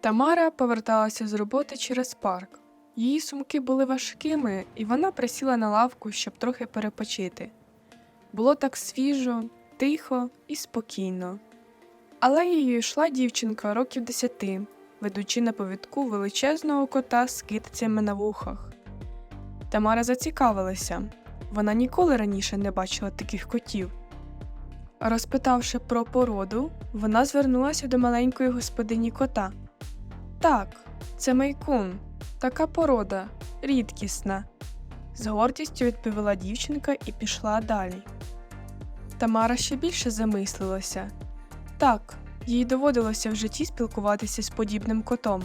Тамара поверталася з роботи через парк. Її сумки були важкими, і вона присіла на лавку, щоб трохи перепочити. Було так свіжо, тихо і спокійно. Алеєю йшла дівчинка років десяти, ведучи на повідку величезного кота з китицями на вухах. Тамара зацікавилася. Вона ніколи раніше не бачила таких котів. Розпитавши про породу, вона звернулася до маленької господині кота. Так, це майкун, така порода, рідкісна, з гордістю відповіла дівчинка і пішла далі. Тамара ще більше замислилася. Так, їй доводилося в житті спілкуватися з подібним котом,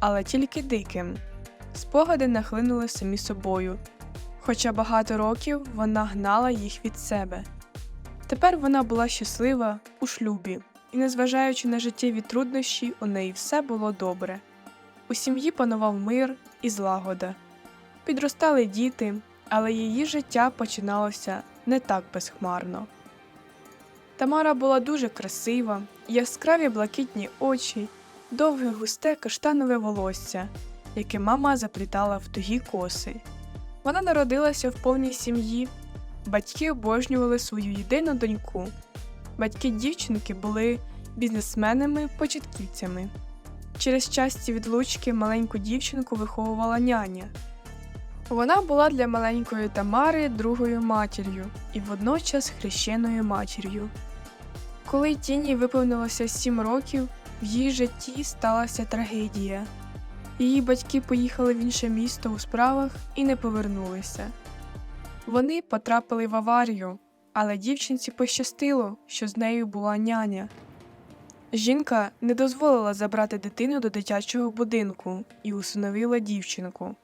але тільки диким. Спогади нахлинули самі собою, хоча багато років вона гнала їх від себе. Тепер вона була щаслива у шлюбі, і, незважаючи на життєві труднощі, у неї все було добре. У сім'ї панував мир і злагода. Підростали діти, але її життя починалося не так безхмарно. Тамара була дуже красива, яскраві блакитні очі, довге густе каштанове волосся, яке мама заплітала в тугі коси. Вона народилася в повній сім'ї. Батьки обожнювали свою єдину доньку. Батьки дівчинки були бізнесменами-початківцями. Через часті відлучки маленьку дівчинку виховувала няня. Вона була для маленької Тамари другою матір'ю і водночас хрещеною матір'ю. Коли тіні виповнилося сім років, в її житті сталася трагедія. Її батьки поїхали в інше місто у справах і не повернулися. Вони потрапили в аварію, але дівчинці пощастило, що з нею була няня. Жінка не дозволила забрати дитину до дитячого будинку і усиновила дівчинку,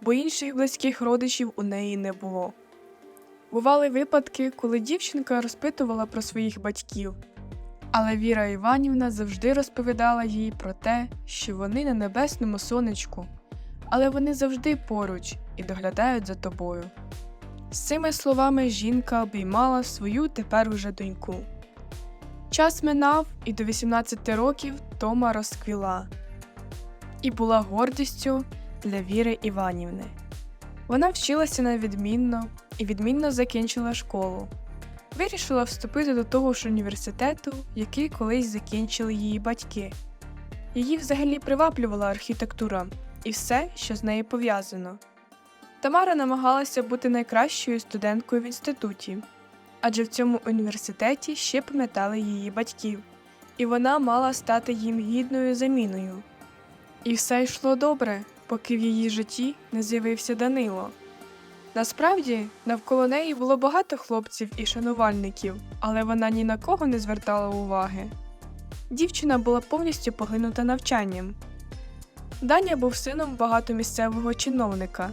бо інших близьких родичів у неї не було. Бували випадки, коли дівчинка розпитувала про своїх батьків, але Віра Іванівна завжди розповідала їй про те, що вони на небесному сонечку, але вони завжди поруч і доглядають за тобою. З цими словами жінка обіймала свою тепер уже доньку. Час минав, і до 18 років Тома розквіла і була гордістю для Віри Іванівни. Вона вчилася на відмінно і відмінно закінчила школу. Вирішила вступити до того ж університету, який колись закінчили її батьки. Її взагалі приваблювала архітектура і все, що з нею пов'язано. Тамара намагалася бути найкращою студенткою в інституті, адже в цьому університеті ще пам'ятали її батьків, і вона мала стати їм гідною заміною. І все йшло добре, поки в її житті не з'явився Данило. Насправді, навколо неї було багато хлопців і шанувальників, але вона ні на кого не звертала уваги. Дівчина була повністю поглинута навчанням. Даня був сином багатомісцевого чиновника.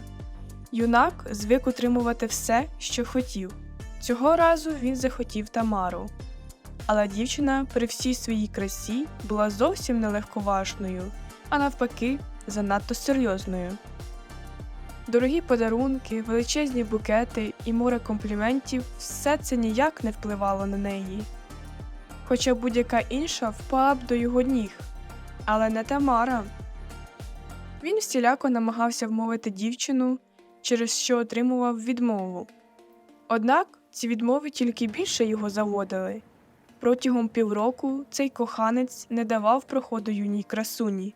Юнак звик утримувати все, що хотів. Цього разу він захотів Тамару. Але дівчина при всій своїй красі була зовсім не легковажною, а навпаки, занадто серйозною. Дорогі подарунки, величезні букети і море компліментів все це ніяк не впливало на неї. Хоча будь-яка інша впала б до його ніг, але не Тамара. Він всіляко намагався вмовити дівчину, через що отримував відмову. Однак ці відмови тільки більше його заводили. Протягом півроку цей коханець не давав проходу юній красуні,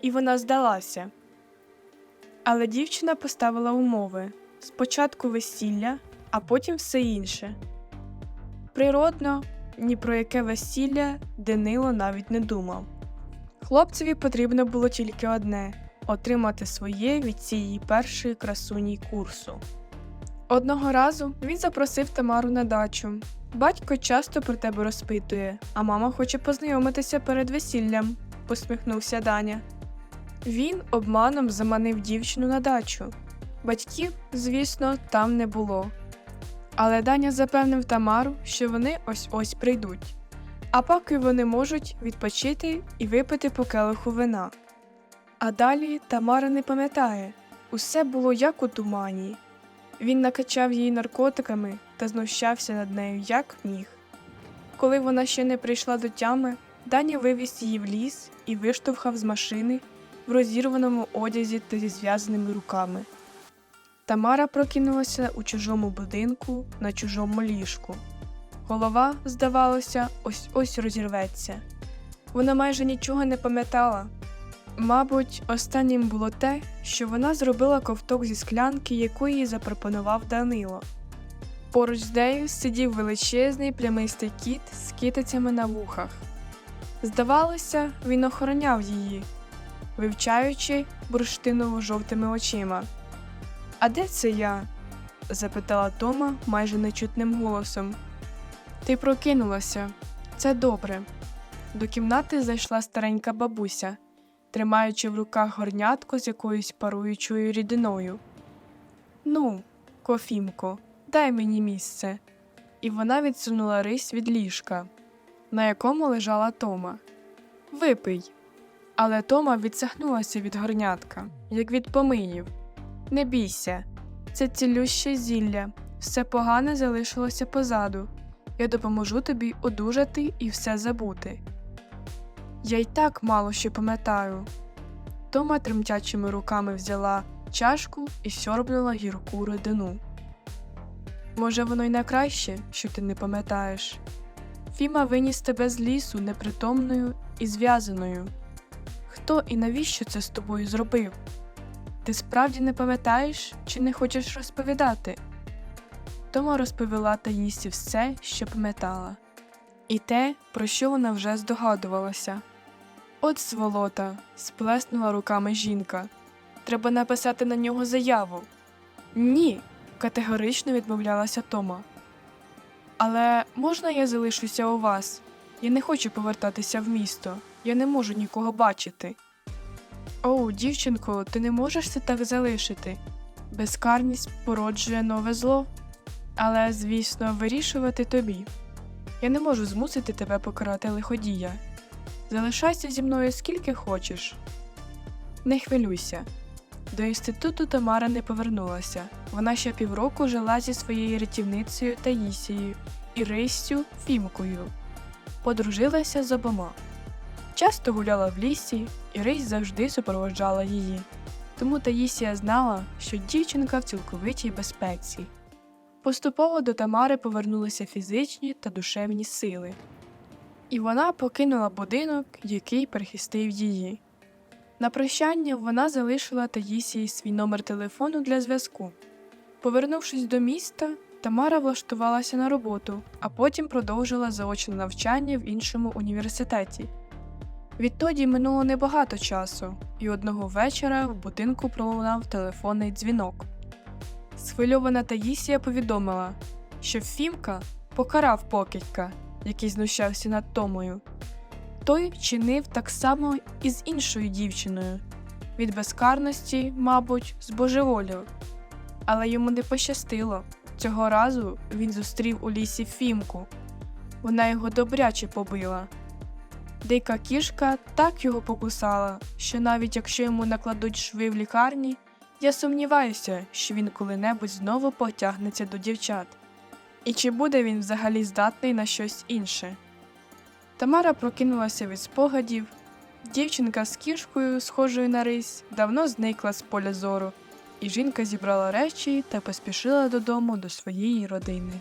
і вона здалася. Але дівчина поставила умови спочатку весілля, а потім все інше. Природно, ні про яке весілля Данило навіть не думав. Хлопцеві потрібно було тільки одне отримати своє від цієї першої красуні курсу. Одного разу він запросив Тамару на дачу. Батько часто про тебе розпитує, а мама хоче познайомитися перед весіллям, посміхнувся Даня. Він обманом заманив дівчину на дачу. Батьків, звісно, там не було. Але Даня запевнив Тамару, що вони ось ось прийдуть. А поки вони можуть відпочити і випити по келиху вина. А далі Тамара не пам'ятає усе було як у тумані. Він накачав її наркотиками та знущався над нею як міг. Коли вона ще не прийшла до тями, Даня вивіз її в ліс і виштовхав з машини в розірваному одязі та зі зв'язаними руками. Тамара прокинулася у чужому будинку на чужому ліжку. Голова, здавалося, ось ось розірветься. Вона майже нічого не пам'ятала. Мабуть, останнім було те, що вона зробила ковток зі склянки, яку їй запропонував Данило. Поруч з нею сидів величезний плямистий кіт з китицями на вухах. Здавалося, він охороняв її, вивчаючи бурштиново жовтими очима. А де це я? запитала Тома майже нечутним голосом. Ти прокинулася. Це добре. До кімнати зайшла старенька бабуся, тримаючи в руках горнятко з якоюсь паруючою рідиною. Ну, кофімко, дай мені місце. І вона відсунула рись від ліжка, на якому лежала Тома. Випий. Але Тома відсахнулася від горнятка, як від помиїв. Не бійся, це цілюще зілля, все погане залишилося позаду. Я допоможу тобі одужати і все забути. Я й так мало що пам'ятаю. Тома тремтячими руками взяла чашку і сьорбнула гірку рідину. Може, воно й найкраще, що ти не пам'ятаєш. Фіма виніс тебе з лісу непритомною і зв'язаною. Хто і навіщо це з тобою зробив? Ти справді не пам'ятаєш чи не хочеш розповідати? Тома розповіла Таїсі все, що пам'ятала, і те, про що вона вже здогадувалася. От сволота, сплеснула руками жінка. Треба написати на нього заяву. Ні, категорично відмовлялася Тома. Але можна я залишуся у вас? Я не хочу повертатися в місто. Я не можу нікого бачити. Оу, дівчинко, ти не можеш це так залишити. Безкарність породжує нове зло. Але, звісно, вирішувати тобі. Я не можу змусити тебе покарати лиходія. Залишайся зі мною скільки хочеш. Не хвилюйся. До інституту Тамара не повернулася. Вона ще півроку жила зі своєю рятівницею Таїсією і Риссю Фімкою. Подружилася з обома. Часто гуляла в лісі, і Рись завжди супроводжала її. Тому Таїсія знала, що дівчинка в цілковитій безпеці. Поступово до Тамари повернулися фізичні та душевні сили, і вона покинула будинок, який перехистив її. На прощання вона залишила Таїсії свій номер телефону для зв'язку. Повернувшись до міста, Тамара влаштувалася на роботу, а потім продовжила заочне навчання в іншому університеті. Відтоді минуло небагато часу, і одного вечора в будинку пролунав телефонний дзвінок. Схвильована Таїсія повідомила, що Фімка покарав покидька, який знущався над Томою. Той вчинив так само і з іншою дівчиною. Від безкарності, мабуть, збожеволів. Але йому не пощастило. Цього разу він зустрів у лісі Фімку. Вона його добряче побила. Дика кішка так його покусала, що навіть якщо йому накладуть шви в лікарні, я сумніваюся, що він коли-небудь знову потягнеться до дівчат. І чи буде він взагалі здатний на щось інше? Тамара прокинулася від спогадів. Дівчинка з кішкою, схожою на рись, давно зникла з поля зору, і жінка зібрала речі та поспішила додому до своєї родини.